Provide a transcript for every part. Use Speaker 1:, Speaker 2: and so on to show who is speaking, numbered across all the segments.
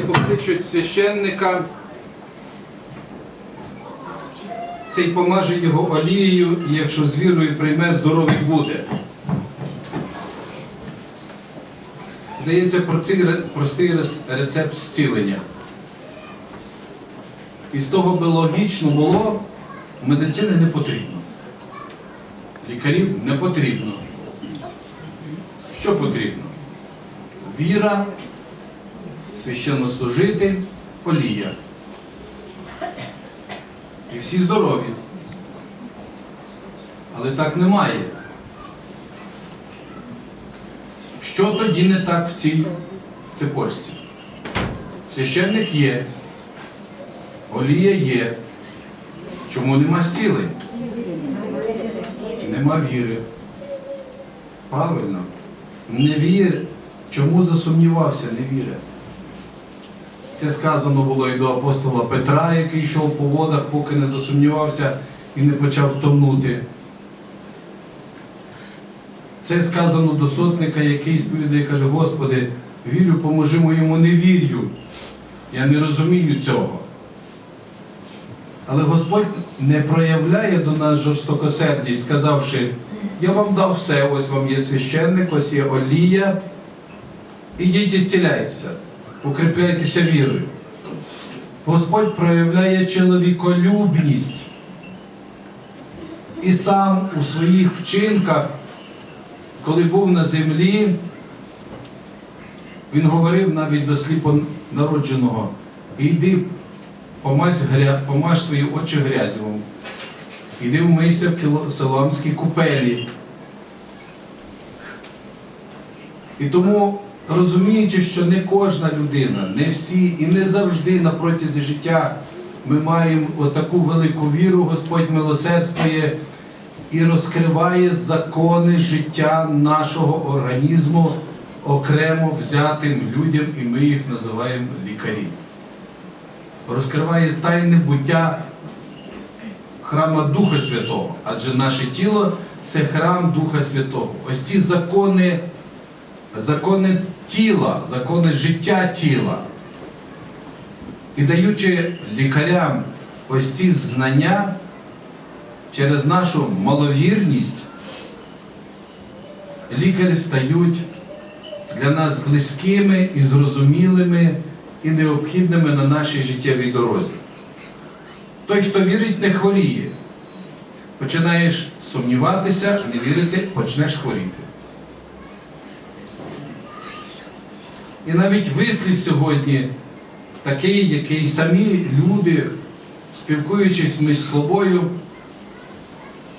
Speaker 1: покличуть священника. Цей помаже його олією, і якщо з вірою прийме, здоровий буде. Здається, простий рецепт зцілення. І з того би логічно було, медицини не потрібно. Лікарів не потрібно. Що потрібно? Віра, священнослужитель, олія. І всі здорові. Але так немає. Що тоді не так в цій цепочці? Священник є, олія є. Чому нема зцілень? Нема віри. Правильно. Не вір. Чому засумнівався, не віря? Це сказано було і до апостола Петра, який йшов по водах, поки не засумнівався і не почав тонути. Це сказано до сотника, який сповідає, каже, Господи, вірю, поможи моєму невір'ю. Я не розумію цього. Але Господь не проявляє до нас жорстокосердість, сказавши, я вам дав все, ось вам є священник, ось є олія. Ідіть і стіляйтеся, укріпляйтеся вірою. Господь проявляє чоловіколюбність. І сам у своїх вчинках, коли був на землі, він говорив навіть до сліпонародженого, іди помазь, гря... помаж свої очі грязівом, іди вмийся в Силоамській купелі. І тому, розуміючи, що не кожна людина, не всі і не завжди на протязі життя ми маємо отаку велику віру, Господь милосердствує і розкриває закони життя нашого організму окремо взятим людям, і ми їх називаємо лікарі. Розкриває тайне буття храма Духа Святого, адже наше тіло це храм Духа Святого. Ось ці закони, закони тіла, закони життя тіла. І даючи лікарям ось ці знання через нашу маловірність, лікарі стають для нас близькими і зрозумілими і необхідними на нашій життєвій дорозі. Той, хто вірить, не хворіє. Починаєш сумніватися, не вірити, почнеш хворіти. І навіть вислів сьогодні такий, який самі люди, спілкуючись між собою,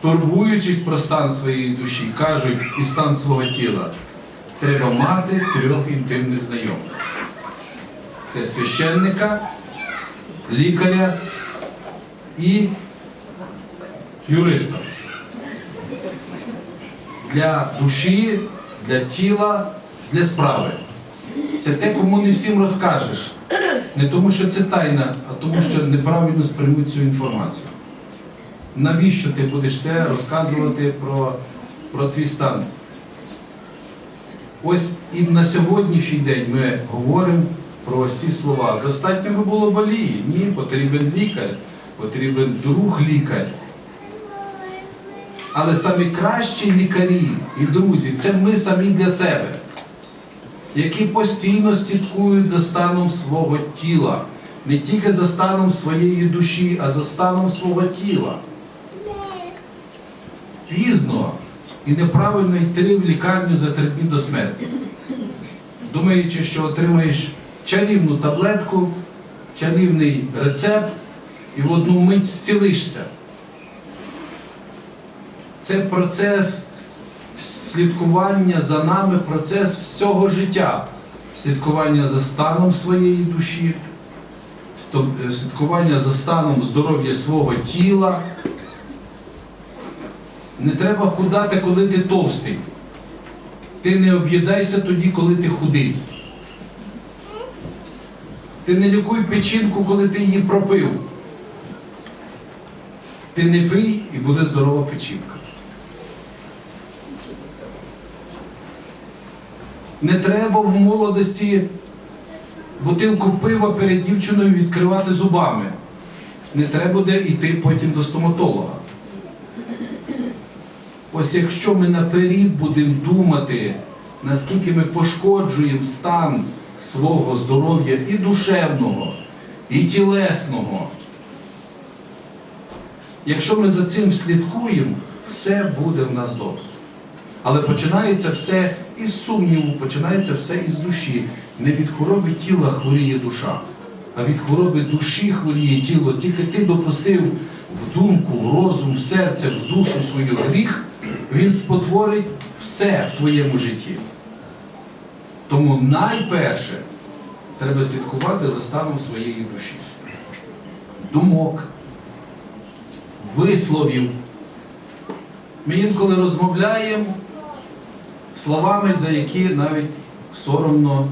Speaker 1: турбуючись про стан своєї душі, кажуть і стан свого тіла, треба мати трьох інтимних знайомих. Це священника, лікаря і юриста. Для душі, для тіла, для справи. Це те, кому не всім розкажеш. Не тому, що це тайна, а тому, що неправильно сприймуть цю інформацію. Навіщо ти будеш це розказувати про, про твій стан? Ось і на сьогоднішній день ми говоримо про ось ці слова. Достатньо би було болії. Ні, потрібен лікар, потрібен друг лікар. Але самі кращі лікарі і друзі це ми самі для себе, які постійно слідкують за станом свого тіла, не тільки за станом своєї душі, а за станом свого тіла. Пізно і неправильно йти в лікарню за три дні до смерті, думаючи, що отримаєш чарівну таблетку, чарівний рецепт і в одну мить зцілишся. Це процес слідкування за нами, процес всього життя, слідкування за станом своєї душі, е, слідкування за станом здоров'я свого тіла. Не треба худати, коли ти товстий. Ти не об'їдайся тоді, коли ти худий. Ти не лікуй печінку, коли ти її пропив. Ти не пий і буде здорова печінка. Не треба в молодості бутилку пива перед дівчиною відкривати зубами. Не треба буде йти потім до стоматолога. Ось якщо ми наперед будемо думати, наскільки ми пошкоджуємо стан свого здоров'я і душевного, і тілесного, якщо ми за цим слідкуємо, все буде в нас добре. Але починається все із сумніву, починається все із душі. Не від хвороби тіла хворіє душа, а від хвороби душі хворіє тіло. Тільки ти допустив в думку, в розум, в серце, в душу свою гріх, він спотворить все в твоєму житті. Тому найперше треба слідкувати за станом своєї душі. Думок, висловів. Ми інколи розмовляємо словами, за які навіть соромно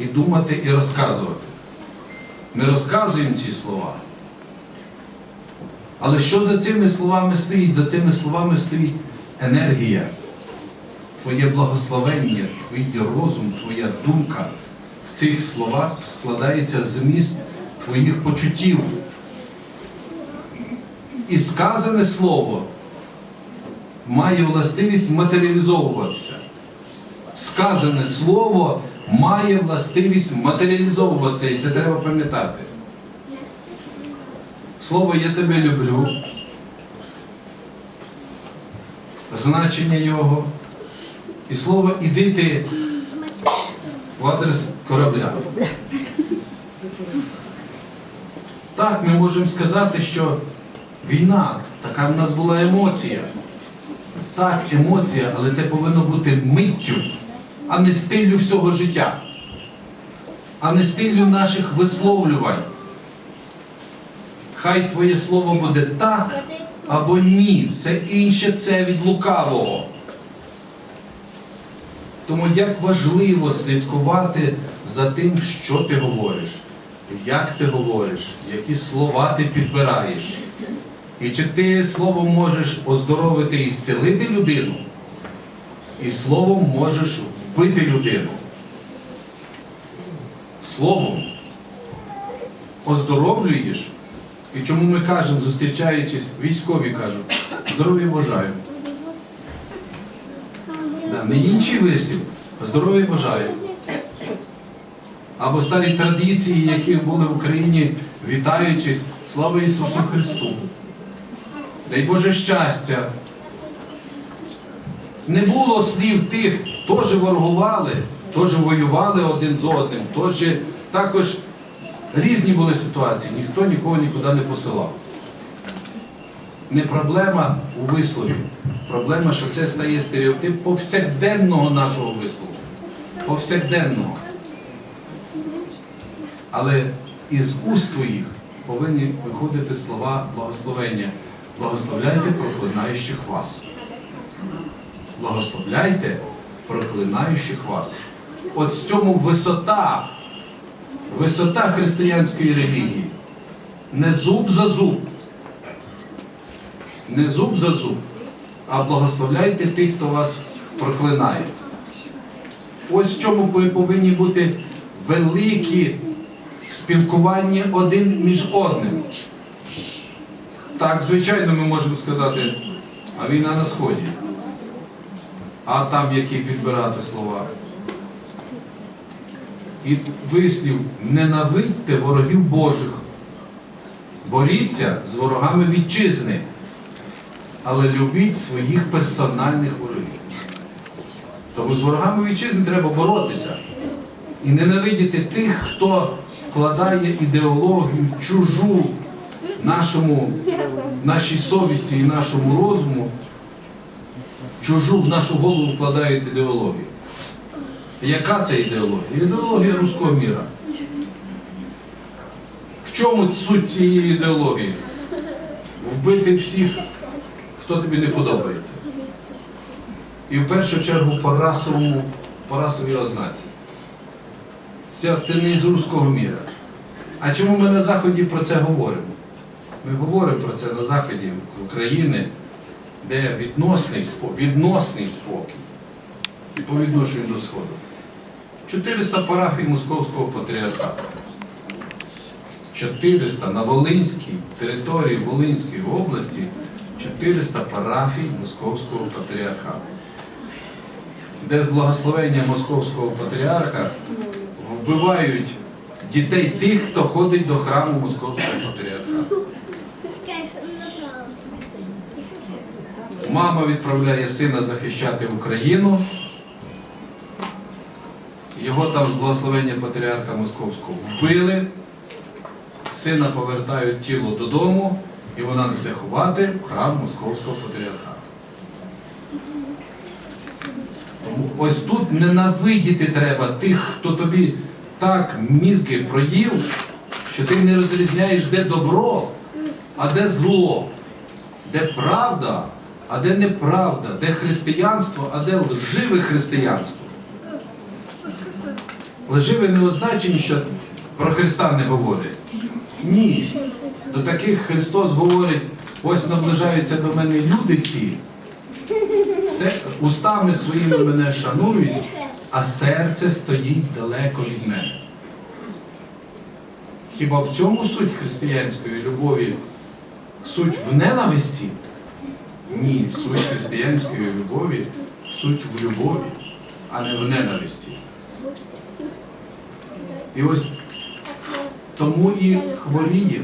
Speaker 1: і думати, і розказувати. Ми розказуємо ці слова. Але що за цими словами стоїть? За цими словами стоїть енергія, твоє благословення, твій розум, твоя думка. В цих словах складається зміст твоїх почуттів. І сказане слово має властивість матеріалізовуватися. Сказане слово має властивість матеріалізовуватися, і це треба пам'ятати. Слово я тебе люблю. Значення його. І слово іди ти в адрес корабля. Так, ми можемо сказати, що війна, така в нас була емоція. Так, емоція, але це повинно бути миттю, а не стиллю всього життя, а не стиллю наших висловлювань. Хай твоє слово буде так або ні. Все інше це від лукавого. Тому як важливо слідкувати за тим, що ти говориш, як ти говориш, які слова ти підбираєш. І чи ти словом можеш оздоровити і зцілити людину, і словом можеш вбити людину. Словом оздоровлюєш. І чому ми кажемо, зустрічаючись, військові кажуть, здоров'я бажаю. Не інший вислів, здоров'я бажаю. Або старі традиції, які були в Україні, вітаючись, слава Ісусу Христу. Дай Боже щастя. Не було слів тих, теж воргували, теж воювали один з одним, теж також різні були ситуації, ніхто нікого нікуди не посилав. Не проблема у вислові. Проблема, що це стає стереотип повсякденного нашого вислову. Повсякденного. Але із уст твоїх повинні виходити слова благословення. Благословляйте проклинаючих вас. Благословляйте проклинаючих вас. От в цьому висота, висота християнської релігії. Не зуб за зуб. Не зуб за зуб, а благословляйте тих, хто вас проклинає. Ось в чому ви повинні бути великі спілкування один між одним. Так, звичайно, ми можемо сказати, а війна на сході. А там які підбирати слова. І вислів ненавидьте ворогів Божих. Боріться з ворогами вітчизни, але любіть своїх персональних ворогів. Тому з ворогами вітчизни треба боротися. І ненавидіти тих, хто вкладає ідеологію чужу нашому, нашій совісті і нашому розуму, чужу в нашу голову вкладають ідеологію. Яка це ідеологія? Ідеологія руського міра. В чому суть цієї ідеології? Вбити всіх, хто тобі не подобається. І в першу чергу по расовому, по расовій ознаці. Це ти не з руського міра. А чому ми на Заході про це говоримо? Ми говоримо про це на Заході України, де відносний спокій, відносний спокій по відношенню до Сходу. 400 парафій Московського патріархату. 400 на Волинській території Волинської області 400 парафій Московського патріархату. Де з благословення Московського патріарха вбивають дітей тих, хто ходить до храму Московського патріархату. Мама відправляє сина захищати Україну. Його там з благословення патріарха Московського вбили. Сина повертають тіло додому, і вона несе ховати в храм Московського патріархату. Ось тут ненавидіти треба тих, хто тобі так мізки проїв, що ти не розрізняєш, де добро, а де зло, де правда, а де неправда, де християнство, а де лживе християнство. Лживе не означає, що про Христа не говорять. Ні. До таких Христос говорить, ось наближаються до мене люди ці, все, устами своїми мене шанують, а серце стоїть далеко від мене. Хіба в цьому суть християнської любові? Суть в ненависті? Ні, суть християнської любові, суть в любові, а не в ненависті. І ось тому і хворіє.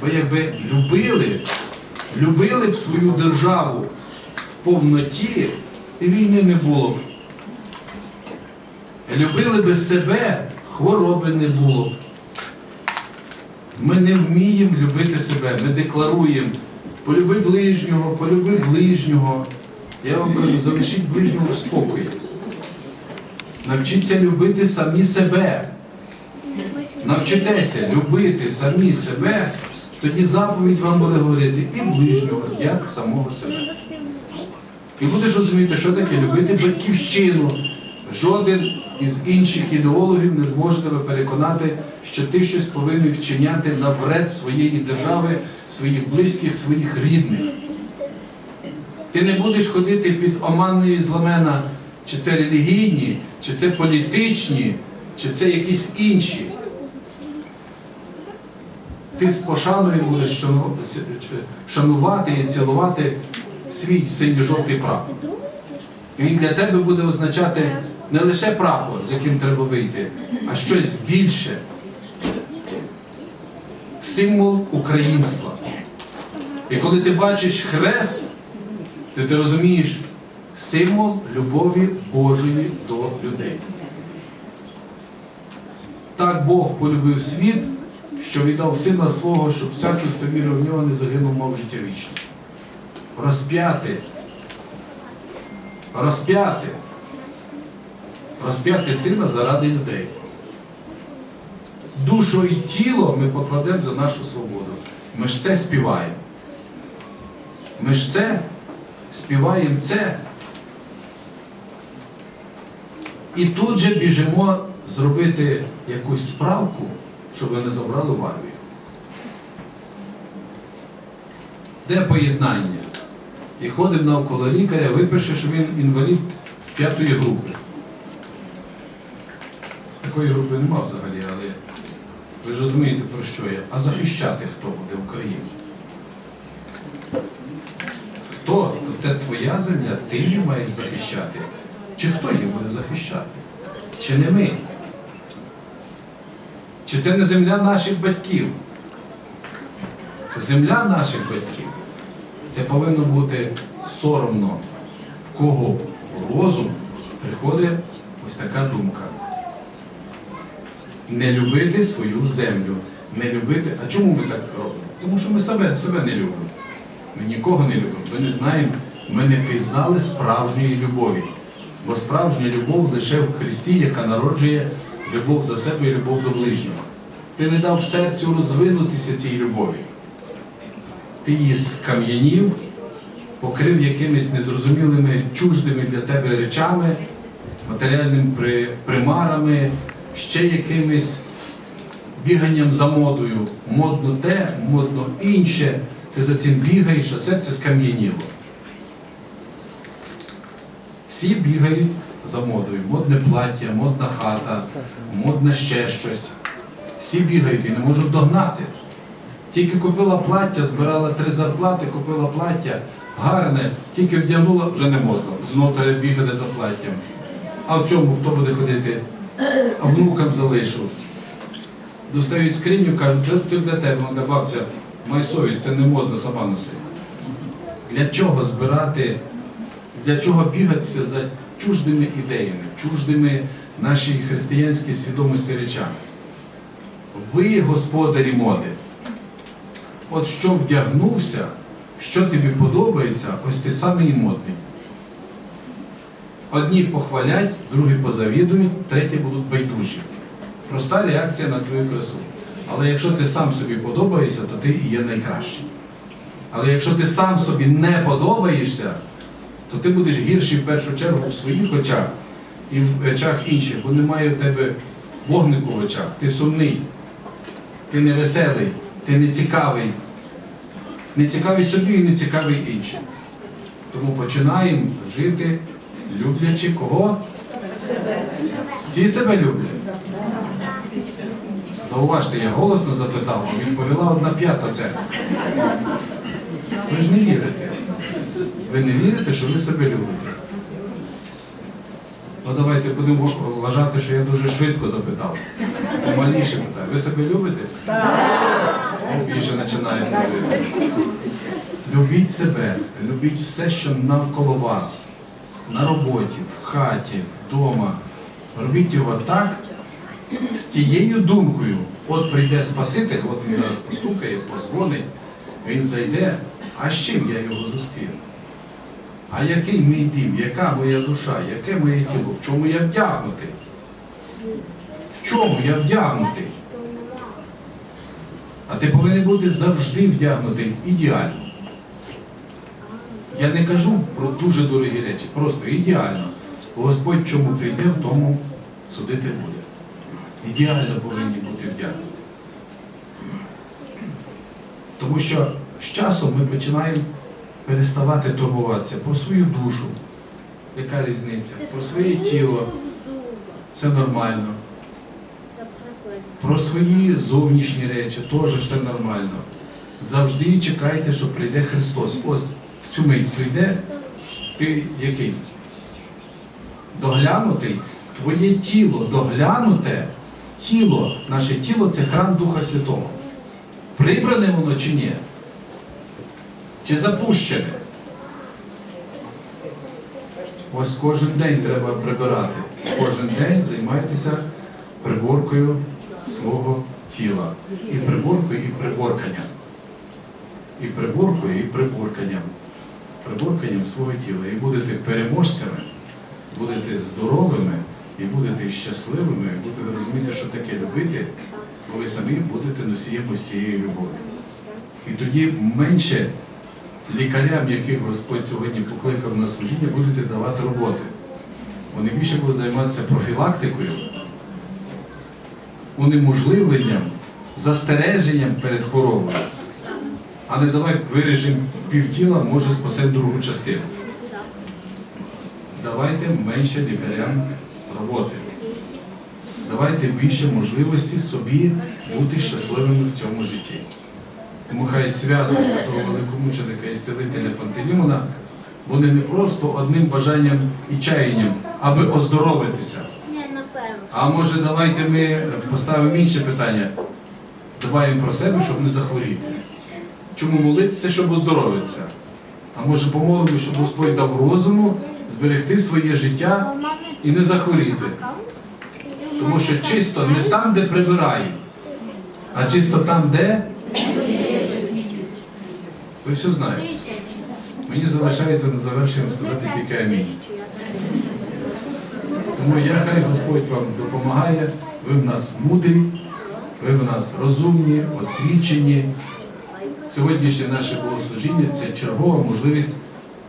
Speaker 1: Бо якби любили, любили б свою державу в повноті, і війни не було б. Любили би себе, хвороби не було б. Ми не вміємо любити себе, ми декларуємо полюби ближнього, полюби ближнього. Я вам кажу, залишіть ближнього в спокої. Навчіться любити самі себе. Навчитеся любити самі себе, тоді заповідь вам буде говорити і ближнього, як самого себе. І будеш розуміти, що таке любити батьківщину. Жоден із інших ідеологів не зможе тебе переконати, що ти щось повинен вчиняти на вред своєї держави, своїх близьких, своїх рідних. Ти не будеш ходити під оманної зламена, чи це релігійні, чи це політичні, чи це якісь інші. Ти з пошаною будеш шанувати і цілувати свій синьо-жовтий прапор. Він для тебе буде означати не лише прапор, з яким треба вийти, а щось більше. Символ українства. І коли ти бачиш хрест, то ти розумієш символ любові Божої до людей. Так Бог полюбив світ, що віддав сина свого, щоб всякий, хто вірив в нього, не загинув, мав життя вічне. Розп'яти. Розп'яти. Розп'яти сина заради людей. Душу і тіло ми покладемо за нашу свободу. Ми ж це співаємо. Ми ж це співаємо це. І тут же біжимо зробити якусь справку, щоб не забрали в армію. Де поєднання? І ходимо навколо лікаря, випише, що він інвалід п'ятої групи. Такої групи нема взагалі, але ви ж розумієте, про що я. А захищати хто буде Україну? Хто? Це твоя земля, ти її маєш захищати. Чи хто її буде захищати? Чи не ми? Чи це не земля наших батьків? Це земля наших батьків. Це повинно бути соромно, в кого розум приходить ось така думка. Не любити свою землю. Не любити. А чому ми так робимо? Тому що ми себе, себе не любимо. Ми нікого не любимо. Ми не знаємо, ми не пізнали справжньої любові. Бо справжня любов лише в Христі, яка народжує любов до себе і любов до ближнього. Ти не дав серцю розвинутися цій любові. Ти її скам'янів, покрив якимись незрозумілими чуждими для тебе речами, матеріальними примарами, ще якимись біганням за модою. Модно те, модно інше. Ти за цим бігаєш, а серце скам'яніло. Всі бігають за модою. Модне плаття, модна хата, модне ще щось. Всі бігають і не можуть догнати. Тільки купила плаття, збирала три зарплати, купила плаття, гарне, тільки вдягнула, вже не модно. Знов треба бігати за платтям. А в цьому хто буде ходити? А внукам залишу. Достають скриню, кажуть, «Це ти для тебе, Вона, бабця, май совість, це не модно, сама носи. Для чого збирати, для чого бігатися за чуждими ідеями, чуждими нашій християнській свідомості речами? Ви господарі моди. От що вдягнувся, що тобі подобається, ось ти самий модний. Одні похвалять, другі позавідують, треті будуть байдужі. Проста реакція на твою красу. Але якщо ти сам собі подобаєшся, то ти і є найкращий. Але якщо ти сам собі не подобаєшся, то ти будеш гірший в першу чергу в своїх очах і в очах інших, бо немає в тебе вогнику в очах. Ти сумний, ти невеселий, ти не цікавий. Не цікавий собі і не цікавий іншим. Тому починаємо жити, люблячи кого? Всі себе люблять. Зауважте, я голосно запитав, а відповіла одна п'ята церква. Ви ж не вірите. Ви не вірите, що ви себе любите. Ну давайте будемо вважати, що я дуже швидко запитав. Помаліше питаю. Ви себе любите? Так. Більше починає говорити. Любіть себе, любіть все, що навколо вас, на роботі, в хаті, вдома. Робіть його так, з тією думкою. От прийде Спаситель, от він зараз постукає, позвонить, він зайде, а з чим я його зустріну? А який мій дім, яка моя душа, яке моє тіло, в чому я вдягнутий? В чому я вдягнутий? А ти повинен бути завжди вдягнутий ідеально. Я не кажу про дуже дорогі речі, просто ідеально. Господь чому прийде, в тому судити буде. Ідеально повинні бути вдягнуті. Тому що з часом ми починаємо переставати турбуватися про свою душу. Яка різниця? Про своє тіло. Все нормально. Про свої зовнішні речі теж все нормально. Завжди чекайте, що прийде Христос. Ось мить прийде, ти який? Доглянутий, твоє тіло доглянуте, тіло, наше тіло це храм Духа Святого. Прибране воно чи ні? Чи запущене? Ось кожен день треба прибирати. Кожен день займайтеся приборкою свого тіла. І приборкою, і приборканням. І приборкою, і приборканням. Приборканням свого тіла. І будете переможцями, будете здоровими, і будете щасливими, і будете розуміти, що таке любити, бо ви самі будете носієм ось цієї любові. І тоді менше лікарям, яких Господь сьогодні покликав на служіння, будете давати роботи. Вони більше будуть займатися профілактикою, унеможливленням, застереженням перед хворобою. А не давай виріжемо півтіла, може спасемо другу частину. Давайте менше лікарям роботи. Давайте більше можливості собі бути щасливими в цьому житті. Тому хай свято святого великомученика і стелителя Пантелімона буде не просто одним бажанням і чаянням, аби оздоровитися. А може, давайте ми поставимо інше питання. Дбаємо про себе, щоб не захворіти. Чому молитися, щоб оздоровитися? А може помолимо, щоб Господь дав розуму зберегти своє життя і не захворіти. Тому що чисто не там, де прибирають, а чисто там, де. Ви все знаєте. Мені залишається на завершення сказати тільки амінь. Тому я хай Господь вам допомагає, ви в нас мудрі, ви в нас розумні, освічені. Сьогоднішнє наше богослужіння це чергова можливість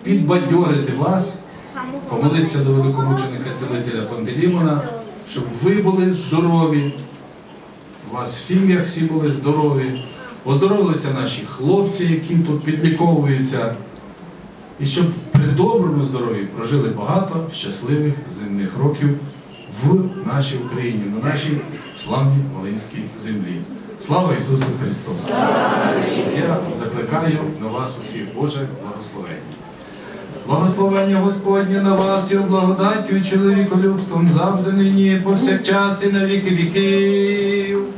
Speaker 1: підбадьорити вас, помолитися до великомученика цілителя Пантелімона, щоб ви були здорові, у вас в сім'ях всі були здорові, оздоровилися наші хлопці, які тут підліковуються, і щоб при доброму здоров'ї прожили багато щасливих земних років в нашій Україні, на нашій славній Волинській землі. Слава Ісусу Христу! Я закликаю на вас усіх Боже благословення. Благословення Господнє на вас і благодаттю чоловіколюбством завжди нині, повсякчас і на віки віків.